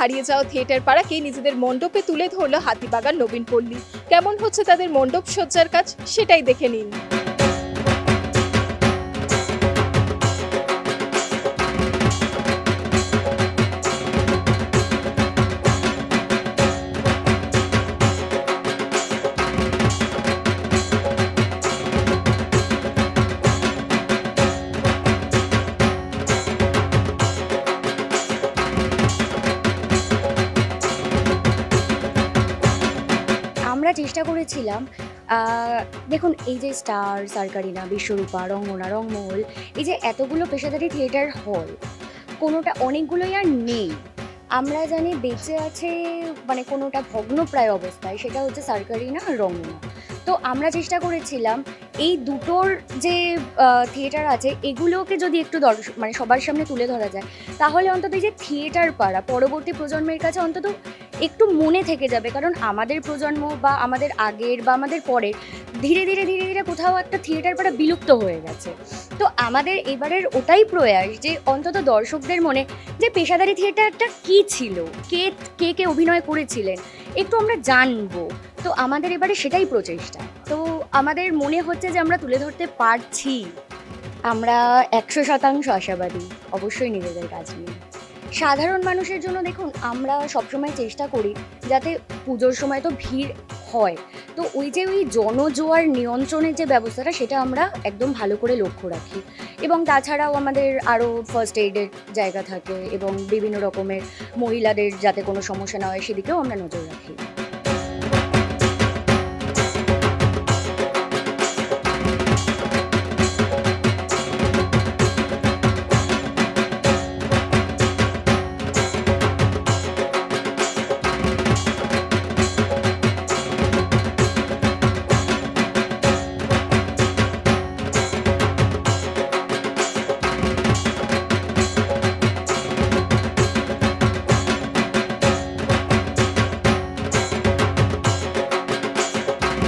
হারিয়ে যাওয়া থিয়েটার পাড়াকে নিজেদের মণ্ডপে তুলে ধরল হাতিবাগান নবীন পল্লী। কেমন হচ্ছে তাদের মণ্ডপ সজ্জার কাজ? সেটাই দেখে নিন। আমরা চেষ্টা করেছিলাম দেখুন এই যে স্টার, সার্কারিনা, বিশ্বরূপা, রঙ্গনা রংমহল এই যে এতগুলো পেশাদারি থিয়েটার হল, কোনোটা অনেকগুলোই আর নেই। আমরা জানি বেঁচে আছে মানে কোনোটা ভগ্নপ্রায় অবস্থায়, সেটা হচ্ছে সার্কারিনা রঙ্গনা। তো আমরা চেষ্টা করেছিলাম এই দুটোর যে থিয়েটার আছে, এগুলোকে যদি একটু দর্শক মানে সবার সামনে তুলে ধরা যায়, তাহলে অন্তত এই যে থিয়েটার পাড়া, পরবর্তী প্রজন্মের কাছে অন্তত একটু মনে থেকে যাবে। কারণ আমাদের প্রজন্ম বা আমাদের আগের বা আমাদের পরের, ধীরে ধীরে ধীরে ধীরে কোথাও একটা থিয়েটার পাড়া বিলুপ্ত হয়ে গেছে। তো আমাদের এবারের ওটাই প্রয়াস যে, অন্তত দর্শকদের মনে যে, পেশাদারি থিয়েটারটা কি ছিল? কে কে কে অভিনয় করেছিলেন? একটু আমরা জানব। তো আমাদের এবারে সেটাই প্রচেষ্টা। তো আমাদের মনে হচ্ছে যে আমরা তুলে ধরতে পারছি। আমরা একশো শতাংশ আশাবাদী, অবশ্যই নিজেদের কাজ নিয়ে। সাধারণ মানুষের জন্য দেখুন, আমরা সবসময় চেষ্টা করি যাতে পুজোর সময় তো ভিড় হয়। তো ওই যে ওই জনজোয়ার নিয়ন্ত্রণের যে ব্যবস্থাটা, সেটা আমরা একদম ভালো করে লক্ষ্য রাখি। এবং তাছাড়াও আমাদের আরও ফার্স্ট এইডের জায়গা থাকে এবং বিভিন্ন রকমের মহিলাদের যাতে কোনো সমস্যা না হয়, সেদিকেও আমরা নজর রাখি।